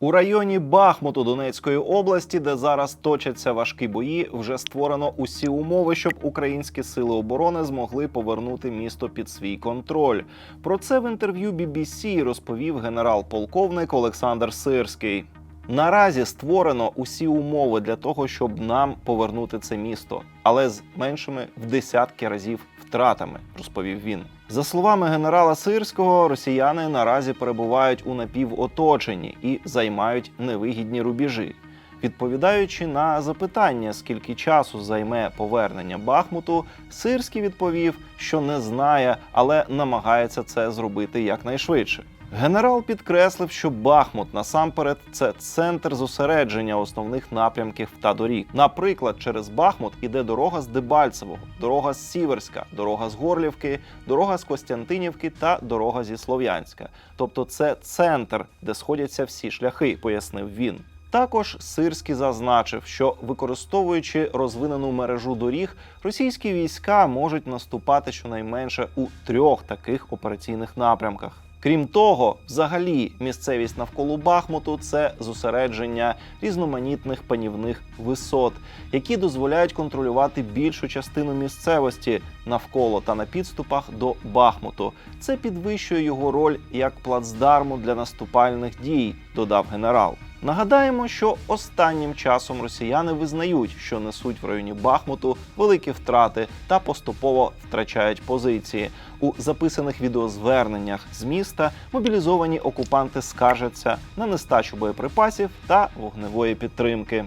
У районі Бахмуту Донецької області, де зараз точаться важкі бої, вже створено усі умови, щоб українські сили оборони змогли повернути місто під свій контроль. Про це в інтерв'ю BBC розповів генерал-полковник Олександр Сирський. Наразі створено усі умови для того, щоб нам повернути це місто, але з меншими в десятки разів втратами, розповів він. За словами генерала Сирського, росіяни наразі перебувають у напівоточенні і займають невигідні рубежі. Відповідаючи на запитання, скільки часу займе повернення Бахмуту, Сирський відповів, що не знає, але намагається це зробити якнайшвидше. Генерал підкреслив, що Бахмут насамперед це центр зосередження основних напрямків та доріг. Наприклад, через Бахмут іде дорога з Дебальцевого, дорога з Сіверська, дорога з Горлівки, дорога з Костянтинівки та дорога зі Слов'янська. Тобто, це центр, де сходяться всі шляхи, пояснив він. Також Сирський зазначив, що використовуючи розвинену мережу доріг, російські війська можуть наступати щонайменше у трьох таких операційних напрямках. Крім того, взагалі місцевість навколо Бахмуту це зосередження різноманітних панівних висот, які дозволяють контролювати більшу частину місцевості навколо та на підступах до Бахмуту. Це підвищує його роль як плацдарму для наступальних дій, додав генерал. Нагадаємо, що останнім часом росіяни визнають, що несуть в районі Бахмуту великі втрати та поступово втрачають позиції. У записаних відеозверненнях з міста мобілізовані окупанти скаржаться на нестачу боєприпасів та вогневої підтримки.